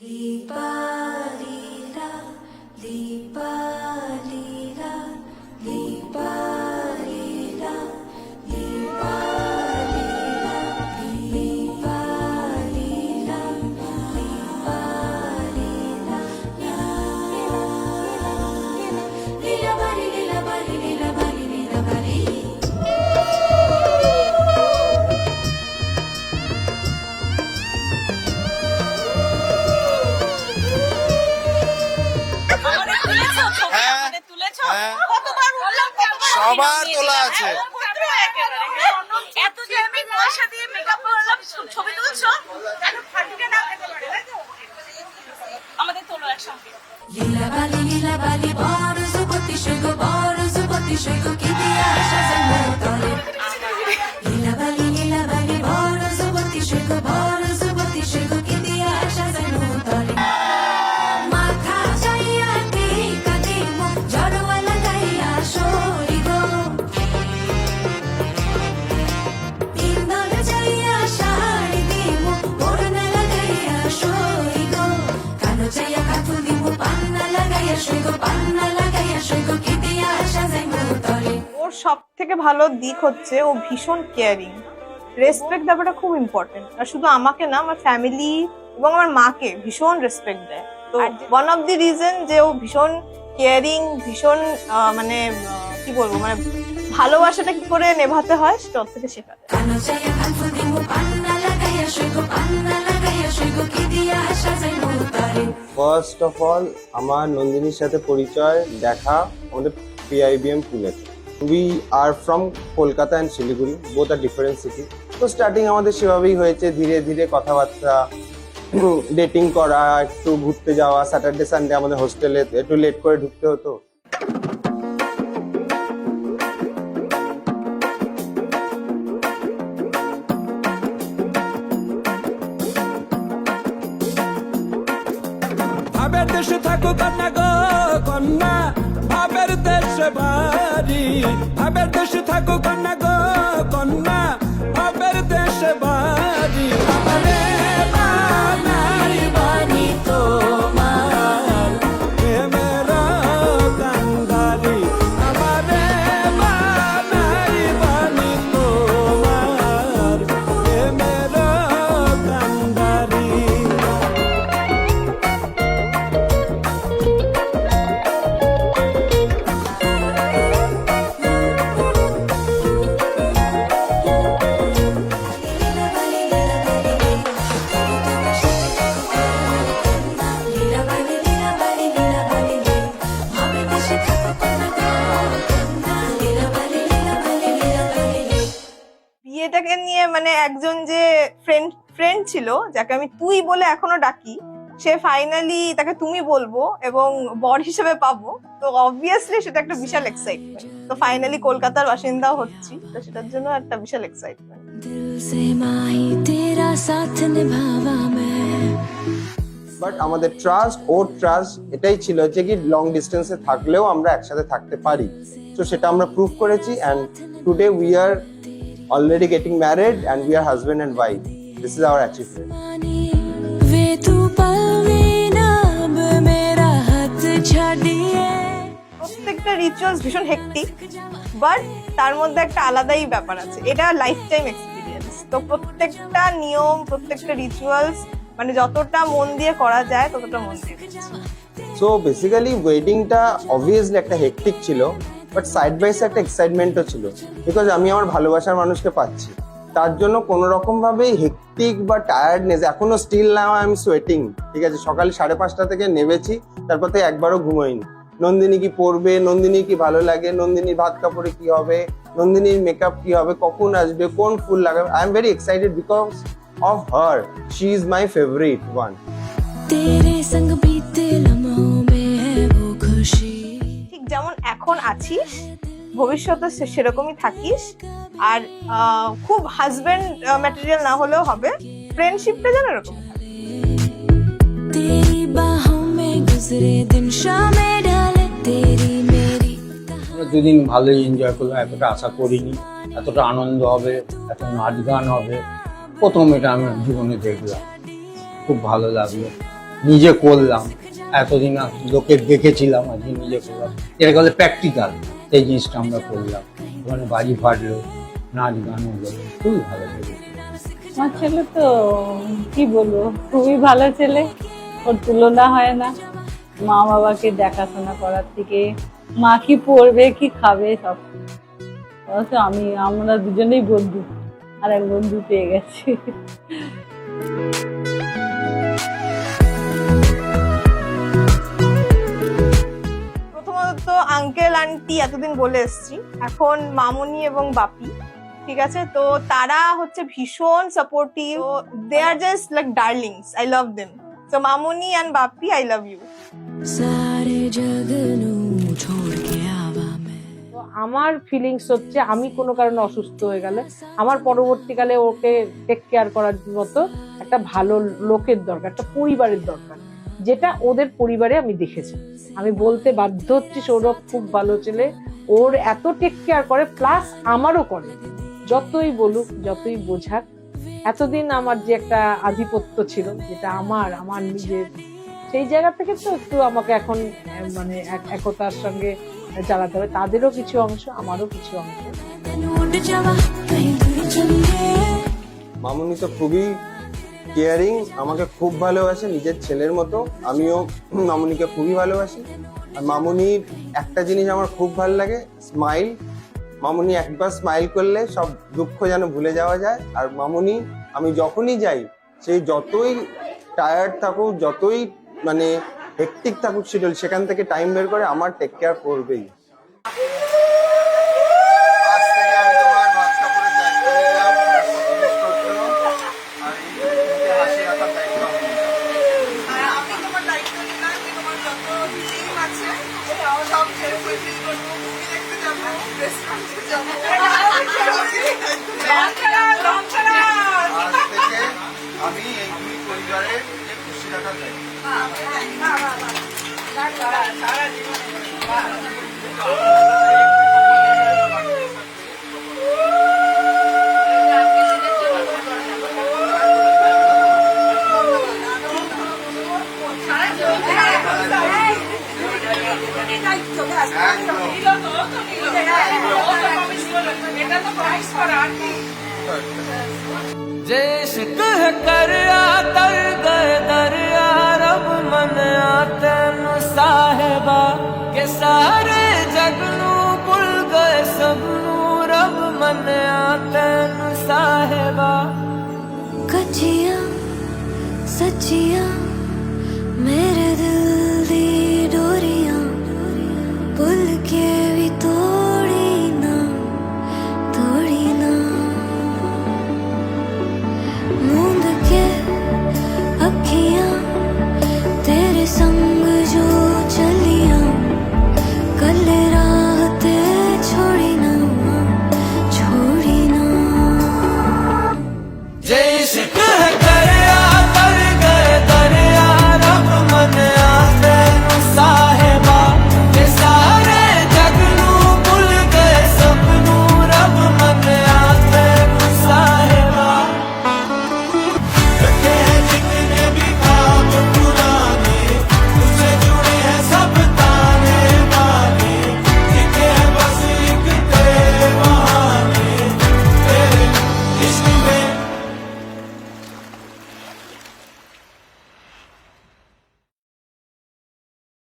আমাদের সবার তোলা আছে। হ্যাঁ, একেবারে, হ্যাঁ। এত যে আমি পয়সা দিয়ে মেকআপ করলাম ছবি তুলছো কেন ফাটিয়ে না খেতে পারে তাই তো? আমাদের তোলো একসঙ্গে. সব থেকে ভালো দিক হচ্ছে ও ভীষণ কেয়ারিং রেসপেক্ট ব্যাপারটা খুব ইম্পর্টেন্ট আর শুধু আমাকে না আমার ফ্যামিলি এবং আমার মাকে ভীষণ রেসপেক্ট দেয়। তো ওয়ান অফ দি রিজন যে ও ভীষণ কেয়ারিং ভীষণ মানে কি বলব মানে ভালোবাসাটা কি করে নেভাতে হয় সেটা ওর থেকে শেখা। ফার্স্ট অফ অল আমার নন্দিনীর সাথে পরিচয় দেখা আমাদের পিআইবিএম পুনেতে we are from Kolkata and Siliguri both are different city তো স্টার্টিং আমাদের সেভাবেই হয়েছে, ধীরে ধীরে কথাবার্তা ডেটিং করা, একটু ঘুরতে যাওয়া স্যাটারডে সানডে আমাদের হোস্টেলে একটু লেট করে ঢুকতে হতো। দেশে থাকো কন্যা গো কন্যা, ভাবের দেশে বাড়ি। ভাবের দেশে থাকো কন্যা গো কন্যা। বিয়েটাকে নিয়ে মানে একজন যে ফ্রেন্ড ফ্রেন্ড ছিল, যাকে আমি তুই বলে এখনও ডাকি, সে ফাইনালি তাকে তুমি বলব এবং বর হিসেবে পাবো। তো অবভিয়াসলি সেটা একটা বিশাল এক্সাইটমেন্ট তো ফাইনালি কলকাতার বাসিন্দাও হচ্ছি, তো সেটার জন্য একটা বিশাল এক্সাইটমেন্ট বাট আমাদের ট্রাস্ট ওর ট্রাস্ট এটাই ছিল যে কি লং ডিস্টেন্সে থাকলেও আমরা একসাথে থাকতে পারি। তো সেটা আমরা প্রুভ করেছি and today we are already getting married and we are husband and wife this is our achievement প্রত্যেকটা রিচুয়ালস ভীষণ হেক্টিক বাট তার মধ্যে একটা আলাদাই ব্যাপার আছে। এটা লাইফ টাইম এক্সপিরিয়েন্স তো প্রত্যেকটা নিয়ম প্রত্যেকটা রিচুয়ালস মানে যতটা মন দিয়ে করা যায়, ততটা মন দিয়ে সো বেসিক্যালি ওয়েডিংটা অবভিয়াসলি একটা হেকটিক ছিল বাট সাইড বাই সাইড একটা এক্সাইটমেন্টও ছিল বিকজ আমি আমার ভালোবাসার মানুষকে পাচ্ছি। তার জন্য কোনো রকম ভাবে হেকটিক বা টায়ার্ডনেস এখনও still now I am sweating ঠিক আছে? সকাল সাড়ে পাঁচটা থেকে নেমেছি, তারপর থেকে একবারও ঘুমোইনি। নন্দিনী কি পরবে? নন্দিনী কি ভালো লাগে? নন্দিনীর ভাত কাপড়ে কি হবে? নন্দিনীর মেকআপ কি হবে? কখন আসবে? কোন ফুল লাগাবে? I am very excited because of her. She is my favorite one. ঠিক যেমন এখন আছিস ভবিষ্যতে সেরকমই থাকিস। আর খুব হাজবেন্ড ম্যাটেরিয়াল না হলেও হবে। ফ্রেন্ডশিপটা যেন এরকম আমরা দুদিন ভালোই এনজয় করলাম এতটা আশা করিনি। এতটা আনন্দ হবে এত নাচ গান হবে। প্রথম এটা আমি জীবনে দেখলাম। খুব ভালো লাগল। নিজে করলাম। এতদিন লোকে দেখেছিলাম আজকে নিজে করলাম। এটাকে বলে প্র্যাকটিক্যাল এই জিনিসটা আমরা করলাম। ওখানে বাড়ি ফাটলো, নাচ গান হলো, খুবই ভালো লেগেছে। আমার ছেলে তো, কি বলব, খুবই ভালো ছেলে। ওর তুলনা হয় না। মা বাবাকে দেখাশোনা করার থেকে, মা কি পড়বে, কি খাবে সব। আমি, আমরা দুজনেই বন্ধু। আর এক বন্ধু পেয়ে গেছি। প্রথমত আঙ্কেল আন্টি এতদিন বলে এসছি। এখন মামুনি এবং বাপি ঠিক আছে? তো তারা হচ্ছে ভীষণ supportive they are just like darlings I love them তো মামুনি অ্যান্ড বাপি আই লাভ ইউ সারে জগনু আমার ফিলিংস হচ্ছে আমি কোনো কারণে অসুস্থ হয়ে গেলে আমার পরবর্তীকালে ওকে টেক কেয়ার করার মতো একটা ভালো লোকের দরকার, একটা পরিবারের দরকার, যেটা ওদের পরিবারে আমি দেখেছি। আমি বলতে বাধ্য হচ্ছি সৌরভ, খুব ভালো ছেলে, ওর এত টেক কেয়ার করে প্লাস আমারও করে। যতই বলুক, যতই বোঝাক, এতদিন আমার যে একটা আধিপত্য ছিল, যেটা আমার আমার নিজের, সেই জায়গা থেকে তো একটু আমাকে এখন মানে এক- একতার সঙ্গে চালাতে হবে। তাদেরও কিছু অংশ, আমারও কিছু অংশ। মামুনি তো খুবই কেয়ারিং আমাকে খুব ভালোবাসে, নিজের ছেলের মতো। আমিও মামুনিকে খুবই ভালোবাসি। আর মামুনির একটা জিনিস আমার খুব ভালো লাগে স্মাইল মামুনি একবার স্মাইল করলে সব দুঃখ যেন ভুলে যাওয়া যায়। আর মামুনি, আমি যখনই যাই সেই যতই টায়ার্ড থাকুক, যতই মানে হেকটিক থাকুক শিডিউল সেখান থেকে টাইম বের করে আমার টেক কেয়ার করবেই। আজ থেকে আমি তোমার ভাতটা করে দায়িত্ব নিলাম সমস্ত জিনিস করছ আর এই মুখে হাসি রাখার দায়িত্ব আমি নিলাম। আর আমি जैश कह कर आतर गए दरिया, रब मन आतन साहेबा, के सारे जगनू भूल गए सबनू रब मन आतन साहेबा। कचिया, सचिया